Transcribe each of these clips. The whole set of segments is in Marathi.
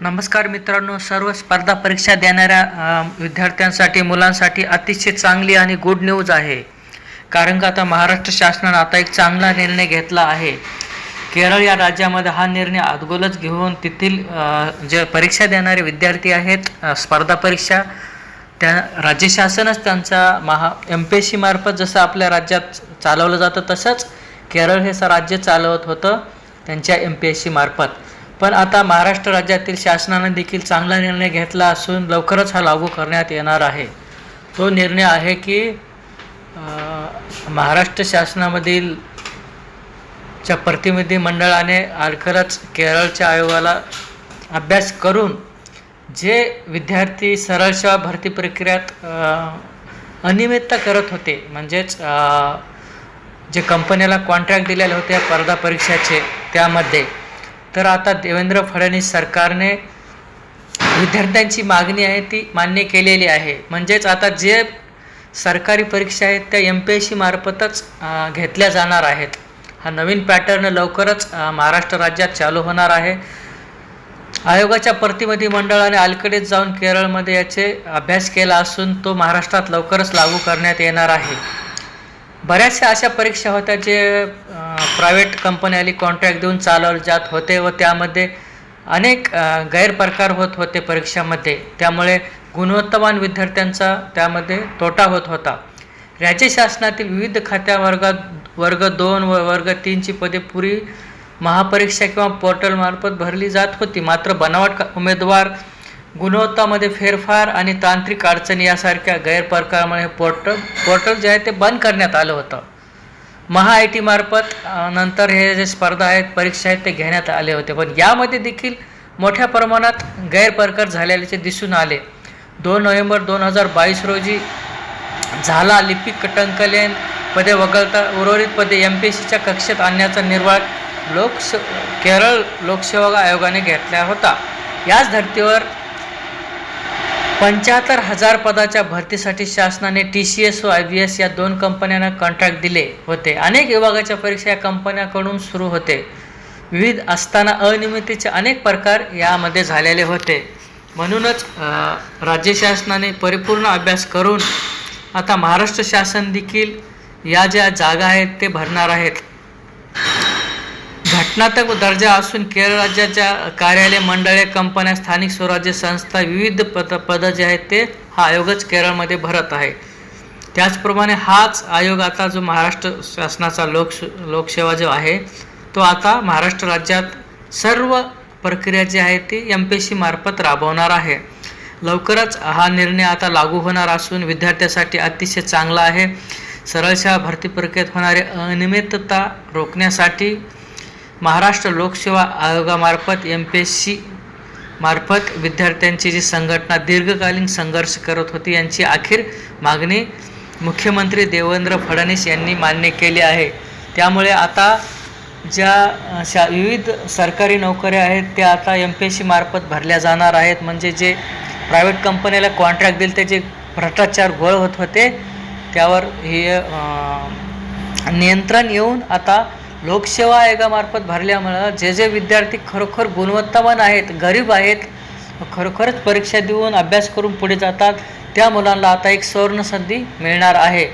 नमस्कार मित्रांनो सर्व स्पर्धा परीक्षा देणाऱ्या विद्यार्थ्यांसाठी मुलांसाठी अतिशय चांगली आणि गुड न्यूज आहे. कारण का आता महाराष्ट्र शासनानं आता एक चांगला निर्णय घेतला आहे. केरळ या राज्यामध्ये हा निर्णय अगोदरच घेऊन तेथील जे परीक्षा देणारे विद्यार्थी आहेत स्पर्धा परीक्षा त्या राज्य शासनच त्यांचा महा एम पी एस सी मार्फत जसं आपल्या राज्यात चालवलं जातं तसंच केरळ हे स- राज्य चालवत होतं त्यांच्या एम पी एस सी मार्फत. पण आता महाराष्ट्र राज्यातील शासनाने देखील चांगला निर्णय घेतला असून लवकरच हा लागू करण्यात येणार आहे. तो निर्णय आहे की महाराष्ट्र शासनामधील च्या प्रतिनिधी मंडळाने अडखरच केरळच्या आयोगाला अभ्यास करून जे विद्यार्थी सरळशा भरती प्रक्रियात अं, अनियमितता करत होते म्हणजेच जे कंपनीला कॉन्ट्रॅक्ट दिलेले होते स्पर्धा परीक्षाचे त्यामध्ये तर आता देवेंद्र फडणवीस सरकारने विद्यार्थ्यांची मागणी आहे ती मान्य केलेली आहे. म्हणजेच आता जे सरकारी परीक्षा आहेत त्या एम पी एस सी मार्फतच घेतल्या जाणार आहेत. हा नवीन पॅटर्न लवकरच महाराष्ट्र राज्यात चालू होणार आहे. आयोगाच्या प्रतिनिधी मंडळाने अलीकडेच जाऊन केरळमध्ये याचे अभ्यास केला असून तो महाराष्ट्रात लवकरच लागू करण्यात येणार आहे. बऱ्याचशा अशा परीक्षा होत्या जे प्रायव्हेट कंपन्याली कॉन्ट्रॅक्ट देऊन चालवले जात होते व त्यामध्ये अनेक गैरप्रकार होत होते परीक्षामध्ये. त्यामुळे गुणवत्तावान विद्यार्थ्यांचा त्यामध्ये तोटा होत होता. राज्य शासनातील विविध खात्या वर्गात वर्ग दोन व वर्ग तीनची पदे पुरी महापरीक्षा किंवा पोर्टलमार्फत भरली जात होती. मात्र बनावट उमेदवार गुणवत्तामध्ये फेरफार आणि तांत्रिक अडचणी यासारख्या गैरप्रकारामुळे पोर्टल पोर्टल जे आहे ते बंद करण्यात आलं होतं. महा आय टी मार्फत नंतर हे जे स्पर्धा आहेत परीक्षा आहेत ते घेण्यात आले होते. पण यामध्ये देखील मोठ्या प्रमाणात गैरप्रकार झालेल्याचे दिसून आले. दोन नोव्हेंबर दोन हजार बावीस रोजी झाला लिपिक टंकलेन पदे वगळता उर्वरित पदे एम पी एस सीच्या कक्षेत आणण्याचा निर्वाळ लोकस केरळ लोकसेवा आयोगाने घेतला होता. याच धर्तीवर पंच्याहत्तर हजार पदाच्या भरतीसाठी शासनाने टी सी एस व आय बी एस या दोन कंपन्यांना कॉन्ट्रॅक्ट दिले होते. अनेक विभागाच्या परीक्षा या कंपन्याकडून सुरू होते. विविध असताना अनियमिततेचे अनेक प्रकार यामध्ये झालेले होते. म्हणूनच राज्य शासनाने परिपूर्ण अभ्यास करून आता महाराष्ट्र शासन देखील या ज्या जागा आहेत ते भरणार आहेत. स्नातक दर्जा असून केरळ राज्याच्या कार्यालय मंडळे कंपन्या स्थानिक स्वराज्य संस्था विविध पद पदं जे आहेत ते हा आयोगच केरळमध्ये भरत आहे. त्याचप्रमाणे हाच आयोग आता जो महाराष्ट्र शासनाचा लोक लोकसेवा जो आहे तो आता महाराष्ट्र राज्यात सर्व प्रक्रिया जी आहे ती एम पी सी मार्फत राबवणार आहे. लवकरच हा निर्णय आता लागू होणार असून विद्यार्थ्यासाठी अतिशय चांगला आहे. सरळशा भरती प्रक्रियेत होणारे अनियमितता रोखण्यासाठी महाराष्ट्र लोकसेवा आयोगामार्फत एम पी एस सी मार्फत विद्यार्थ्यांची जी संघटना दीर्घकालीन संघर्ष करत होती यांची अखेर मागणी मुख्यमंत्री देवेंद्र फडणवीस यांनी मान्य केली आहे. त्यामुळे आता ज्या शा विविध सरकारी नोकऱ्या आहेत त्या आता एम पी एस सी मार्फत भरल्या जाणार आहेत. म्हणजे जे प्रायव्हेट कंपनीला कॉन्ट्रॅक्ट दिले त्याचे भ्रष्टाचार गोळ होत होते त्यावर हे नियंत्रण येऊन आता लोकसेवा आयोगामार्फत भरल्यामुळं जे जे विद्यार्थी खरोखर गुणवत्तावान आहेत गरीब आहेत खरोखरच परीक्षा देऊन अभ्यास करून पुढे जातात त्या मुलांना आता एक सुवर्ण संधी मिळणार आहे.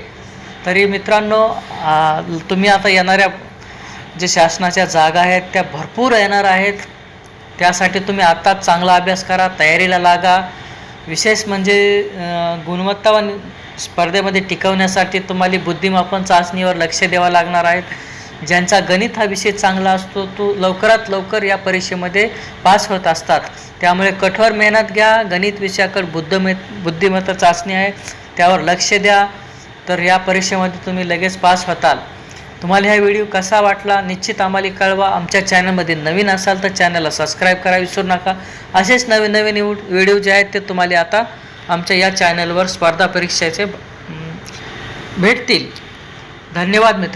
तरी मित्रांनो तुम्ही आता येणाऱ्या जे शासनाच्या जागा आहेत त्या भरपूर येणार आहेत. त्यासाठी तुम्ही आत्ताच चांगला अभ्यास करा तयारीला लागा. विशेष म्हणजे गुणवत्तावान स्पर्धेमध्ये टिकवण्यासाठी तुम्हाला बुद्धिमापन चाचणीवर लक्ष द्यावं लागणार आहेत ज्यांचा गणित हा विषय चांगला असतो तो लवकरात लवकर या परीक्षेमध्ये पास होत असतात. त्यामुळे कठोर मेहनत घ्या गणित विषयाकडे बुद्धमे बुद्धिमत्ता चाचणी आहे त्यावर लक्ष द्या तर या परीक्षेमध्ये तुम्ही लगेच पास होताल. तुम्हाला हा व्हिडिओ कसा वाटला निश्चित आम्हाला कळवा. आमच्या चॅनलमध्ये नवीन असाल तर चॅनलला सबस्क्राईब करा विसरू नका. असेच नवीन नवीन व्हिडिओ जे आहेत ते तुम्हाला आता आमच्या या चॅनलवर स्पर्धा परीक्षेचे भेटतील. धन्यवाद मित्र